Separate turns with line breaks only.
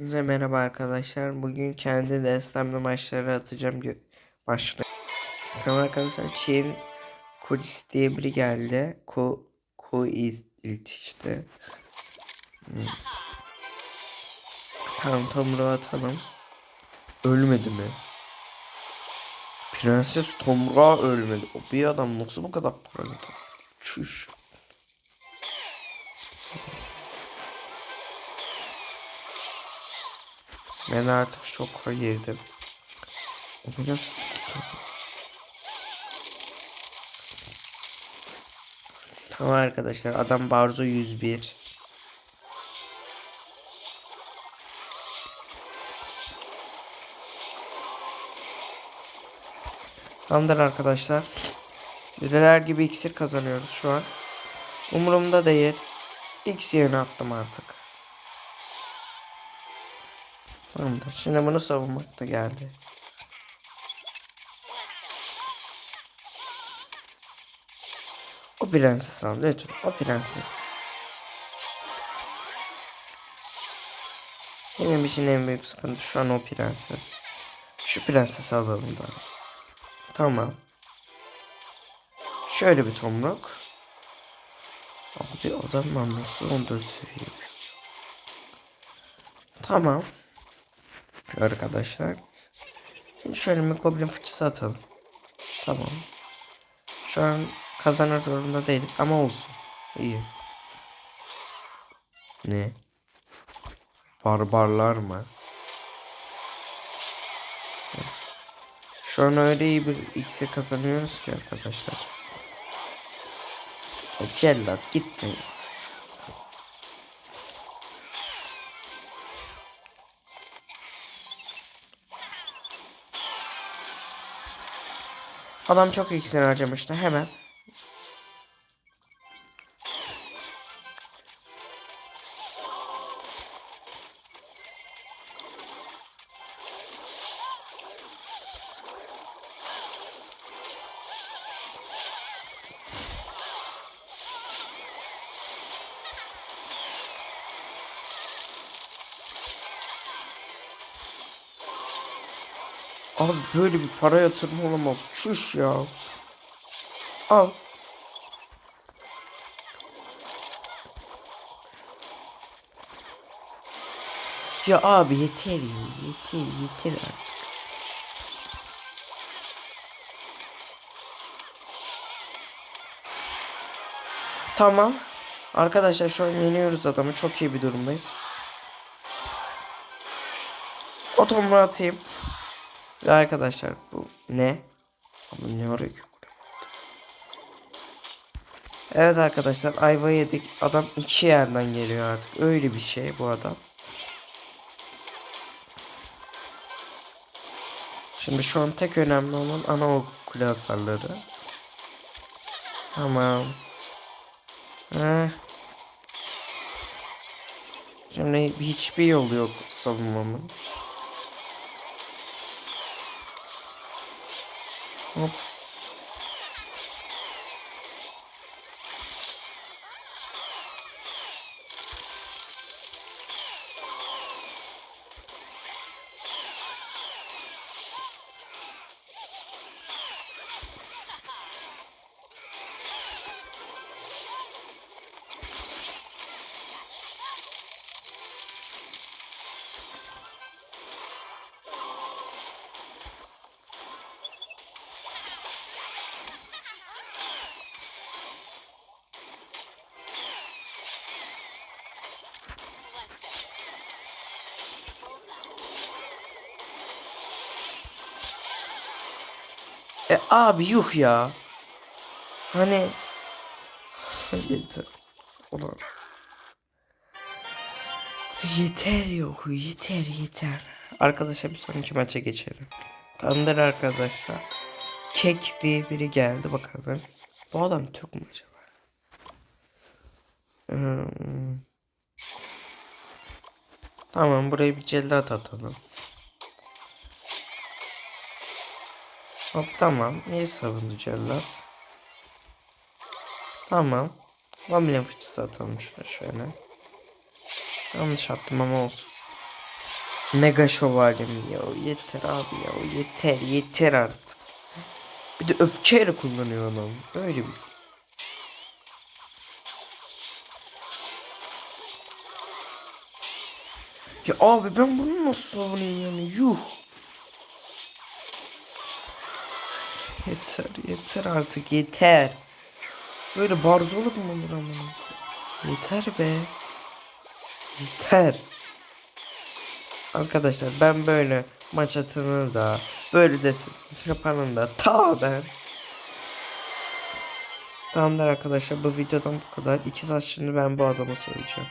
Size merhaba arkadaşlar. Bugün kendi destemli maçları atacağım. Başlayalım. Tamam arkadaşlar Çin Kudüs diye biri geldi. Ku Ku is ilk işte. Hmm. Tamam Tomruğu atalım. Ölmedi mi? Prenses Tomruğa ölmedi. O bir adam nasıl bu kadar para? Çüş. Ben artık şoka girdim. O nasıl tuttu? Tamam arkadaşlar adam Barzo 101. Tamamdır arkadaşlar. Bireler gibi iksir kazanıyoruz şu an. Umurumda değil. Yerine attım artık. Tamamdır. Şimdi bunu savunmak da geldi. O prenses al lütfen. O prenses. Benim için en büyük sıkıntı şu an o prenses. Şu prenses alalım da. Tamam. Şöyle bir tomruk. Abi adam nasıl 14 seviye. Tamam. Arkadaşlar. Şimdi şöyle bir goblin fıçısı atalım. Tamam. Şu an kazanır zorunda değiliz ama olsun. İyi. Ne? Barbarlar mı? Şu an öyle iyi bir x'e kazanıyoruz ki arkadaşlar. Cellat gitme. Adam çok x'ini harcamıştı hemen. Abi böyle bir para yatırma olamaz. Çüş ya. Al. Ya abi yeter ya. Yeter yeter artık. Tamam. Arkadaşlar şu an yeniyoruz adamı. Çok iyi bir durumdayız. Otomu atayım. Ve arkadaşlar bu ne? Ama ne ki? Evet arkadaşlar ayva yedik. Adam iki yerden geliyor artık. Öyle bir şey bu adam. Şimdi şu an tek önemli olan ana kule hasarları. Tamam. Heh. Şimdi hiçbir yolu yok savunmamın. Hop. E abi yuh ya. Hani yeter. Ulan. Yeter yok yeter yeter. Arkadaşlar bir sonraki maça geçelim. Tamamdır arkadaşlar. Kek diye biri geldi bakalım. Bu adam Türk mü acaba? Hmm. Tamam buraya bir cellat atalım. Hop tamam. İyi savundu cellat. Tamam. Lamine fıçısı atalım şuraya şöyle. Yanlış attım ama olsun. Mega şövalyem ya yeter abi ya yeter yeter artık. Bir de öfkeyle kullanıyor adam. Öyle bir. Ya abi ben bunu nasıl savunayım yani yuh. Yeter yeter artık yeter. Böyle barzoluk mu olur amına? Yeter be. Yeter. Arkadaşlar ben böyle maç atını da böyle destek yapanım da ta ben. Tamamdır arkadaşlar bu videodan bu kadar. İki saat şimdi ben bu adama söyleyeceğim.